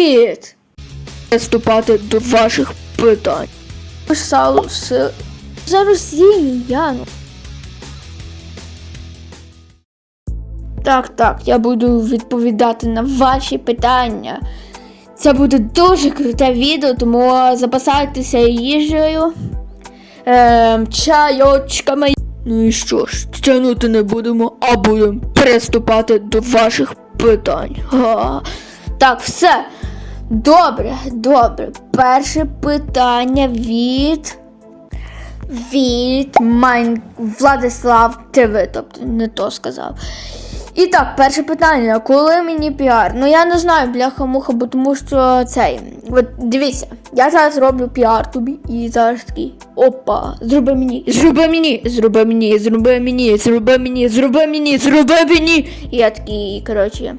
Привіт! Приступати до ваших питань. Сало с... за Росії, Яну. Так, так, я буду відповідати на ваші питання. Це буде дуже круте відео, тому запасайтеся їжею, ем, чайочками. Ну і що ж, тягнути не будемо, а будемо приступати до ваших питань. Га. Так, все. Добре, добре. Перше питання від. Від Майн... Владислав ТВ, тобто не то сказав. І так, перше питання, коли мені піар? Ну я не знаю, бляха-муха, бо тому що цей. От дивіться, я зараз роблю піар тобі і зараз такий. Опа, зроби мені, зроби мені, зроби мені, зроби мені, зроби мені, зроби мені, зроби мені. І я такий, коротше.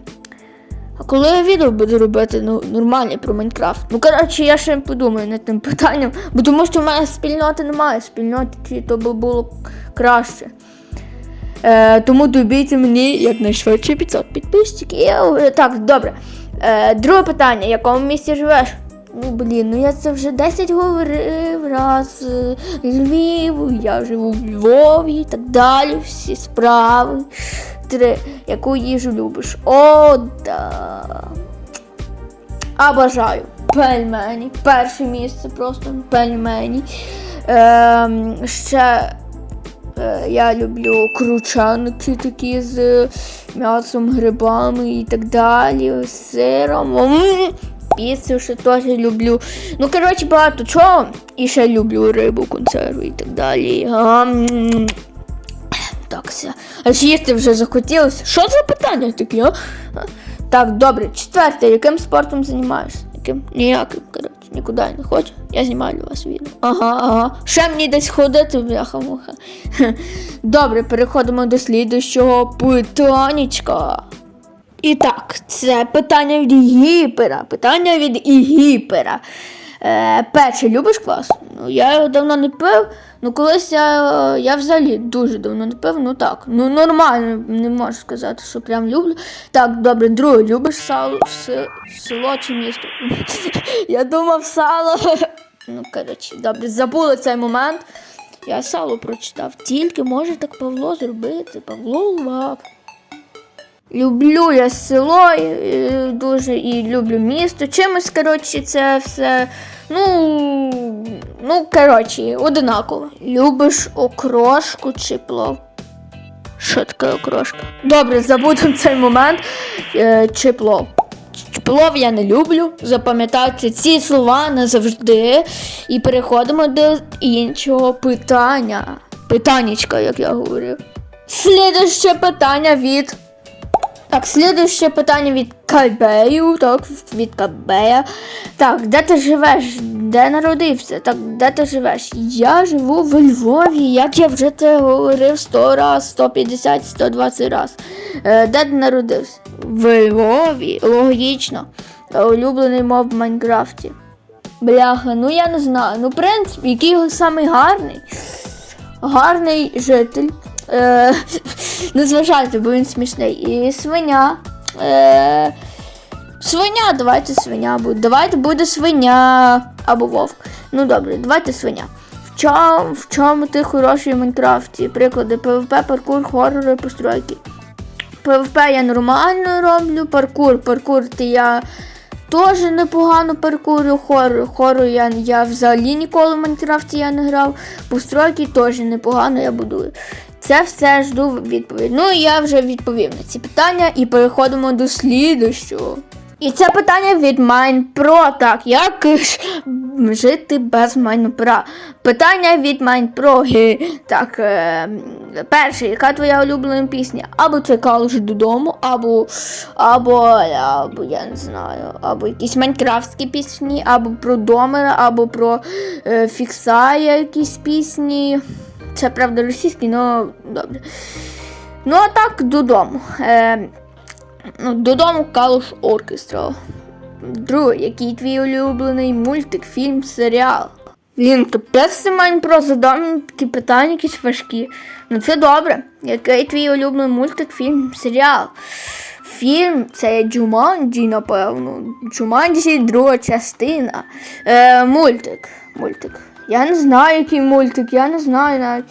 А коли я відео буду робити ну, нормальне про Майнкрафт? Ну, коротше, я ще подумаю над тим питанням, бо тому що в мене спільноти немає, спільноти то би було краще. Е, тому добійте мені якнайшвидше 500 підписчиків. Так, добре. Е, друге питання: в якому місті живеш? Ну, блін, ну я це вже 10 говорив раз. е, Львів, я живу в Львові і так далі. Всі справи. Три. Яку їжу любиш? О, да. А бажаю. Пельмені. Перше місце просто пельмені. Ем, ще Е, Я люблю кручаники такі з м'ясом, грибами і так далі, з сиром. М, Піцу ще теж люблю. Ну, коротше, багато чого. І ще люблю рибу, консерву і так далі. Ам. Все. Аж їсти вже захотілося. Що за питання такі, а? Так, добре. Четверте, яким спортом займаєшся? Яким? Ніяким, коротше, нікуди не хочу. Я знімаю для вас відео. Ага, ага. Ще мені десь ходити, бляха-муха. Добре, переходимо до слідущого питаннячка. І так, це питання від Гіпера. Питання від Ігіпера. Е, перше, любиш квас? Ну, я його давно не пив. Ну, колись я, я взагалі дуже давно пив, ну так. Ну, нормально, не можу сказати, що прям люблю. Так, добре, друге, любиш сало, село чи місто? я думав сало. ну, коротше, добре, забула цей момент. Я сало прочитав. Тільки може так Павло зробити. Павло лав. Люблю я село дуже і люблю місто. Чимось, коротше, це все. Ну, ну, коротше, одинаково. Любиш окрошку чи плов? Що таке окрошка? Добре, забудемо цей момент. Е, чи плов. Плов я не люблю. Запам'ятайте ці слова назавжди. І переходимо до іншого питання. Питаннячка, як я говорив. Слідуще питання від. Так, слідуще питання від Кабею, так, від Кабея. Так, де ти живеш? Де народився? Так, де ти живеш? Я живу в Львові, як я вже це говорив 100 раз, 150, 120 раз. Е, де ти народився? В Львові, логічно. Улюблений мов в Майнкрафті. Бляха, ну я не знаю. Ну, в принципі, який самий гарний гарний житель. Е, не зважайте, бо він смішний. І свиня. Е, свиня, давайте свиня буде. Давайте буде свиня або вовк. Ну добре, давайте свиня. В чому, в чому ти хороший в Майнкрафті? Приклади PvP, паркур, хорори, постройки. ПВП я нормально роблю, паркур, паркур ти я теж непогано паркурю, хорор, хорор я, я взагалі ніколи в Майнкрафті я не грав. Постройки теж непогано я будую. Це все жду відповідь. Ну я вже відповів на ці питання і переходимо до слідущого. І це питання від MinePro. Так, як ж жити без MinePro? Питання від MinePro. Ге. Так, е, перше, яка твоя улюблена пісня? Або це калуш додому, або, або, або я не знаю, або якісь майнкрафтські пісні, або про Домера, або про е, Фіксая якісь пісні. Це правда російські, але добре. Ну, а так, додому. Е, Ну, додому Калуш Оркестра. Друге, який твій улюблений мультик, фільм, серіал? Блін, капець Семень про задам такі питання якісь важкі. Ну це добре. Який твій улюблений мультик, фільм, серіал? фільм це Джуманджі, напевно. Джуманджі друга частина. Е, мультик. Мультик. Я не знаю, який мультик, я не знаю навіть.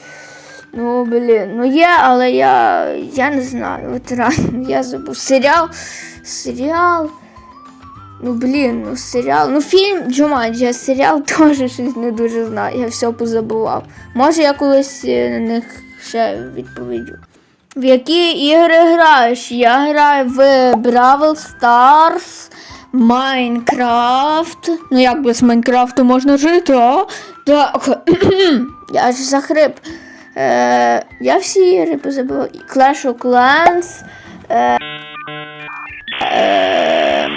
Ну, блін, ну є, але я, я не знаю. От реально, я забув. Серіал. Серіал. Ну, блін, ну серіал. Ну, фільм Джуманджі, а серіал теж щось не дуже знаю. Я все позабував. Може, я колись е, на них ще відповідю. В які ігри граєш? Я граю в Бравл Старс, Майнкрафт. Ну як без Майнкрафту можна жити, а? Так. я ж захрип. Е, я всі ігри позабував. Clash of Clans. Е, е,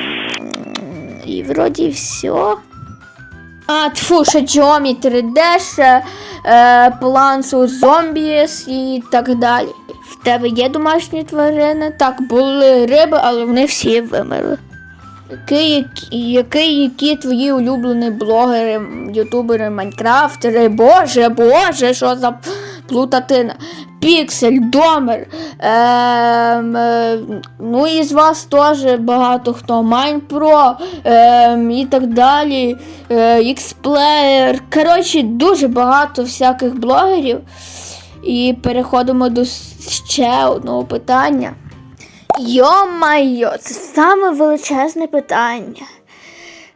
і вроді все. А, тьфу, ще Geometry 3D, ще е, Zombies і так далі. В тебе є домашні тварини? Так, були риби, але вони всі вимерли. Який, який, які твої улюблені блогери, ютубери, майнкрафтери? Боже, боже, що за плутатина? Піксель, Домер. Ем, е, ну і з вас теж багато хто. Майнпро ем, і так далі. Е, Xplayer. Коротше, дуже багато всяких блогерів. І переходимо до ще одного питання. Йо-майо, це саме величезне питання.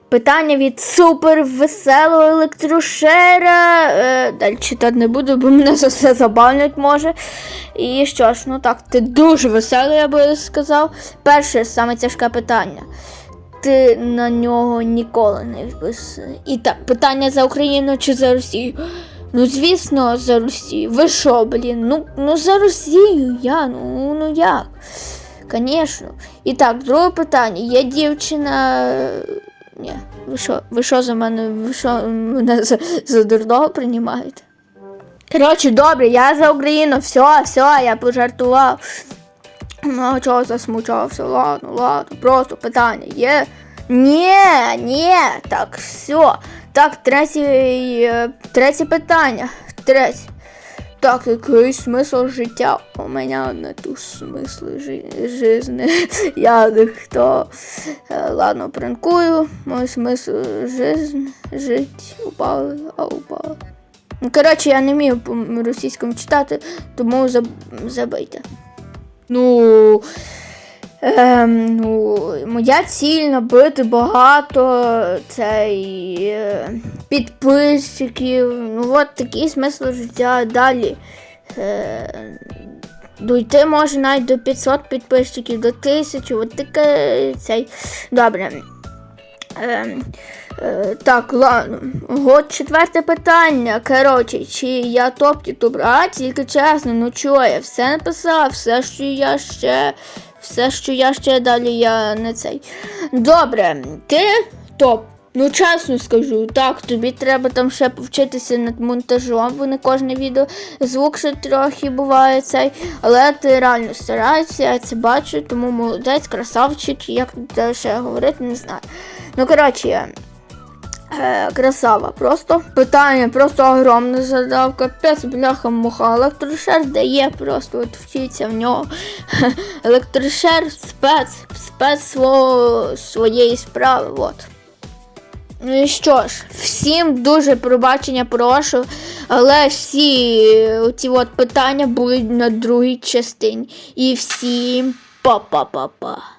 Питання від супер веселого електрушера. Е, далі читати не буду, бо мене за все забавлять може. І що ж, ну так, ти дуже веселий, я би сказав. Перше, саме тяжке питання. Ти на нього ніколи не відписав. І так, питання за Україну чи за Росію? Ну, звісно, за Росію. Ви що, блін? Ну, ну за Росію, я, ну, ну як? Звісно. І так, друге питання. Є дівчина. е, Ні, ви що, ви за мене? Ви що мене за, за дурного приймаєте? Коротше, добре, я за Україну, все, все, я пожартував. Ну, чого засмучався? Ладно, ладно, просто питання є. Ні, ні, так, все. Так, третє, е, третє питання. Третє. Так, який смисл життя? У мене не ту смисл жи- жизни. Я ніхто. Е, Ладно, пранкую. Мой смисл жизни жить упали, а упали. Ну, коротше, я не вмію по російському читати, тому заб... забийте. Ну. Ем, ну, моя ціль набити багато цей, е, підписчиків. Ну от такий смисл життя далі. Е, дойти може навіть до 500 підписчиків, до 1000, от таке цей. Добре. Ем, е, так, ладно. От четверте питання. Коротше, чи я топ ютубер? А, тільки чесно, ну чого, я все написав, все, що я ще. Все, що я ще далі, я не цей. Добре, ти топ. Ну, чесно скажу, так, тобі треба там ще повчитися над монтажом, бо не кожне відео звук ще трохи буває цей. Але ти реально стараєшся, я це бачу, тому молодець, красавчик, як ще говорити, не знаю. Ну, коротше, Е, красава. Просто питання просто огромне задав. Капець, бляха муха. Електрошер дає просто от вчиться в нього. Електрошер спец, спец свого, своєї справи. От. Ну і що ж, всім дуже пробачення прошу, але всі ці от питання будуть на другій частині. І всім па-па-па-па.